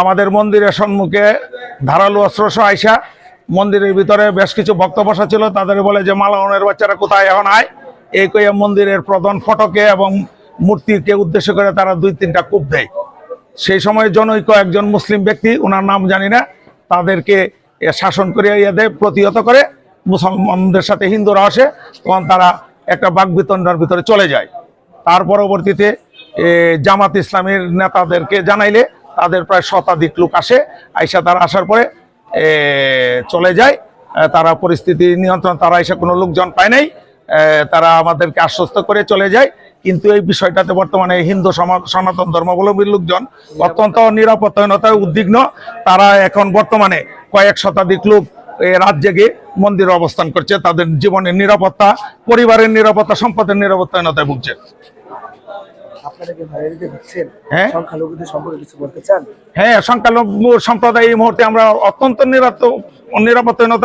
আমাদের মন্দিরের সম্মুখে ধারালো অস্ত্র আইসা মন্দিরের ভিতরে বেশ কিছু ভক্ত বসা ছিল। তাদের বলে যে মালাউনের বাচ্চারা কোথায়? এখন আয়। এই কইয়া মন্দিরের প্রধান ফটকে এবং মূর্তিকে উদ্দেশ্য করে তারা দুই তিনটা কূপ দেয়। সেই সময় জনৈক একজন মুসলিম ব্যক্তি ওনার নাম জানি না, তাদেরকে শাসন করে ইয়ে দেয়, প্রতিহত করে। মুসলমানদের সাথে হিন্দুরা আসে, তখন তারা একটা বাগবিতণ্ডার ভিতরে চলে যায়। তার পরবর্তীতে জামাত ইসলামের নেতাদেরকে জানাইলে তাদের প্রায় শতাধিক লোক আসে, আইসা তারা আসার পরে চলে যায়। তারা পরিস্থিতি নিয়ন্ত্রণ, তারা এসে কোনো লোকজন পায় নাই। তারা আমাদেরকে আশ্বস্ত করে চলে যায়। কিন্তু এই বিষয়টাতে বর্তমানে হিন্দু সনাতন ধর্মাবলম্বীর লোকজন অত্যন্ত নিরাপত্তাহীনতায় উদ্বিগ্ন। তারা এখন বর্তমানে কয়েক শতাধিক লোক রাত জেগে মন্দিরে অবস্থান করছে। তাদের জীবনের নিরাপত্তা, পরিবারের নিরাপত্তা, সম্পদের নিরাপত্তাহীনতায় ভুগছে। হ্যাঁ। সংখ্যালঘুদের সম্পর্কে কিছু বলতে চান? হ্যাঁ সংখ্যালঘু সম্প্রদায় এই মুহূর্তে আমরা অত্যন্ত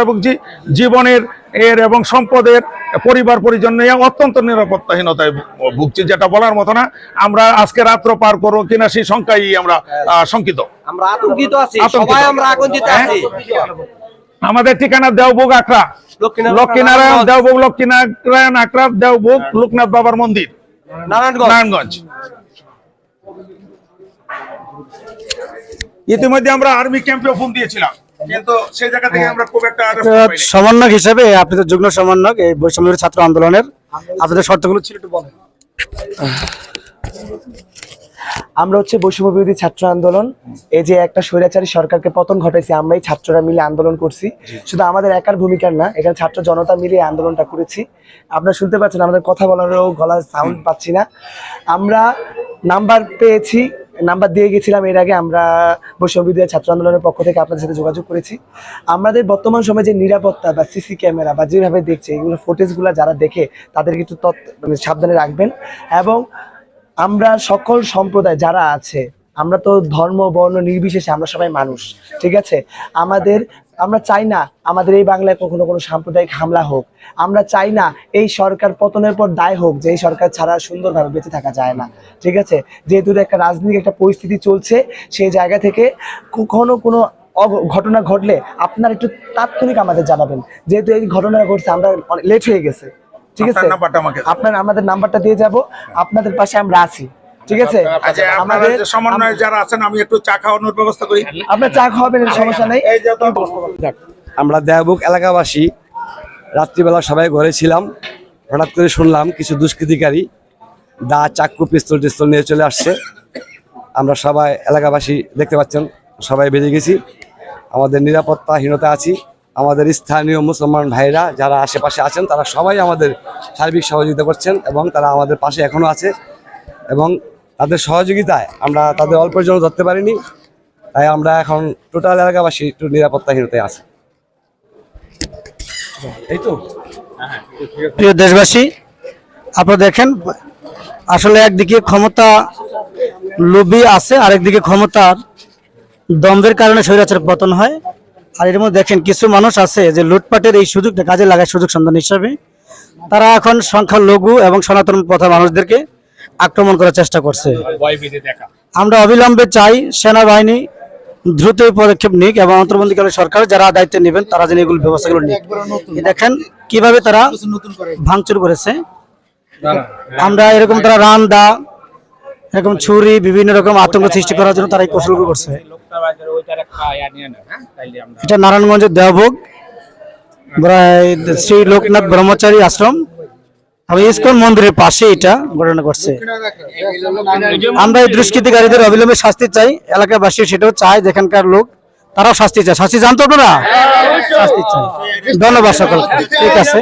ভুগছি। জীবনের এর এবং সম্পদের পরিবার পরিজন নিয়ে অত্যন্ত নিরাপত্তাহীনতায় ভুগছি যেটা বলার মতো না। আমরা আজকে রাত্র পার করব কিনা সেই সংখ্যাই আমরা শঙ্কিত। আমরা আতঙ্কিত আছি সবাই আমরা আতঙ্কিত হ্যাঁ? আছি। আমাদের ঠিকানা দেওবুগ আকরা লক্ষ্মীনারায়ণ দেওবুগ লক্ষ্মীনারায়ণ আকরা দেওবুগ লোকনাথ বাবার মন্দির। নারায়ণগঞ্জ। নারায়ণগঞ্জ। ইতিমধ্যে আমরা আর্মি ক্যাম্পে ফোন দিয়েছিলাম কিন্তু সেই জায়গা থেকে আমরা খুব একটা response পাইনি। সমন্বয়ক হিসেবে আপনি তো যুগ্ম সমন্বয়ক এই বৈষম্য ছাত্র আন্দোলনের আপনাদের শর্তগুলো ছিল একটু বলেন। আমরা হচ্ছে বৈষম্য বিরোধী ছাত্র আন্দোলন এই যে একটা স্বৈরাচারী সরকারকে পতন ঘটাইছি আমরাই ছাত্ররা মিলে আন্দোলন করছি। শুধু আমাদের একার ভূমিকার না এখানে ছাত্র জনতা মিলে আন্দোলনটা করেছি। আপনারা শুনতে পাচ্ছেন আমাদের কথা বলারও গলার সাউন্ড পাচ্ছি না। আমরা নাম্বার পেয়েছি নাম্বার দিয়ে গেছিলাম এর আগে আমরা বৈষম্য বিরোধী ছাত্র আন্দোলনের পক্ষ থেকে আপনাদের সাথে যোগাযোগ করেছি। আমাদের বর্তমান সময়ে যে নিরাপত্তা বা সিসি ক্যামেরা বা যেভাবে দেখছে এগুলো ফুটেজগুলো যারা দেখে তাদেরকে একটু তৎ মানে সাবধানে রাখবেন। এবং আমরা সকল সম্প্রদায় যারা আছে, আমরা তো ধর্ম, বর্ণ নির্বিশেষে আমরা সবাই মানুষ, ঠিক আছে? আমাদের, আমরা চাই না আমাদের এই বাংলায় কখনো কোনো সাম্প্রদায়িক হামলা হোক। আমরা চাই না এই সরকার পতনের পর দায় হোক যে এই সরকার ছাড়া সুন্দরভাবে বেঁচে থাকা যায় না, ঠিক আছে? যেহেতু একটা রাজনৈতিক একটা পরিস্থিতি চলছে, সেই জায়গা থেকে কখনো কোনো ঘটনা ঘটলে আপনার একটু তাৎক্ষণিক আমাদের জানাবেন। যেহেতু এই ঘটনা ঘটছে, আমরা লেট হয়ে গেছে। ঠিক আছে? আপনার আমাকে আপনার আমাদের নাম্বারটা দিয়ে যাব। আপনাদের পাশে আমরা আছি। ঠিক আছে? আচ্ছা আমাদের সমন্বয়ে যারা আছেন আমি একটু চা খাওয়ানোর ব্যবস্থা করি। আপনার চা খাওয়াবেন সমস্যা নেই। আমরা দেহবুক এলাকাবাসী রাত্রিবেলা সবাই ঘরে ছিলাম। হঠাৎ করে শুনলাম কিছু দুষ্কৃতিকারী দা চাক্কু পিস্তল টিস্তল নিয়ে চলে আসছে। আমরা সবাই এলাকাবাসী দেখতে পাচ্ছেন সবাই বেরিয়ে গেছি। আমাদের নিরাপত্তাহীনতা আছি। আমাদের স্থানীয় মুসলমান ভাইরা যারা আশেপাশে আছেন, তারা সবাই আমাদের সার্বিক সহযোগিতা করছেন এবং তারা আমাদের পাশে এখনও আছে এবং তাদের সহযোগিতায় আমরা তাদের অল্পের জন্য ধরতে পারিনি, তাই আমরা এখন টোটাল এলাকাবাসী একটু নিরাপত্তাহীনতায় আছি। এই তো। প্রিয় দেশবাসী, আপনারা দেখেন, আসলে একদিকে ক্ষমতা লোভী আছে, আরেকদিকে ক্ষমতার দ্বন্দ্বের কারণে স্বৈরাচার পতন হয়। আর এর মধ্যে দেখেন কিছু মানুষ আছে যে লুটপাটের এই সুযোগটা কাজে লাগায় সুযোগ সন্ধান হিসাবে। তারা এখন সংখ্যালঘু এবং সনাতন পথা মানুষদেরকে আক্রমণ করার চেষ্টা করছে। আমরা অবিলম্বে চাই সেনাবাহিনী দ্রুত পদক্ষেপ নিক এবং অন্তর্বর্তীকালীন সরকার যারা দায়িত্ব নেবেন তারা যেন এগুলো ব্যবস্থাগুলো নিক। দেখেন কীভাবে তারা ভাঙচুর করেছে। আমরা এরকম তারা রান দা এরকম ছুরি বিভিন্ন রকম আতঙ্ক সৃষ্টি করার জন্য তারা এই কৌশলগুলো করছে। এটা নারায়ণগঞ্জের দেওভোগ শ্রী লোকনাথ ব্রহ্মচারী আশ্রম ইস্কন মন্দিরের পাশে এটা ঘটনা ঘটছে আমরা এই দুষ্কৃতিকারীদের অবিলম্বে শাস্তি চাই এলাকাবাসী সেটাও চাই যেখানকার লোক তারাও শাস্তি চায়। শাস্তি জানতো আপনারা? শাস্তি চাই ধন্যবাদ সকলকে। ঠিক আছে।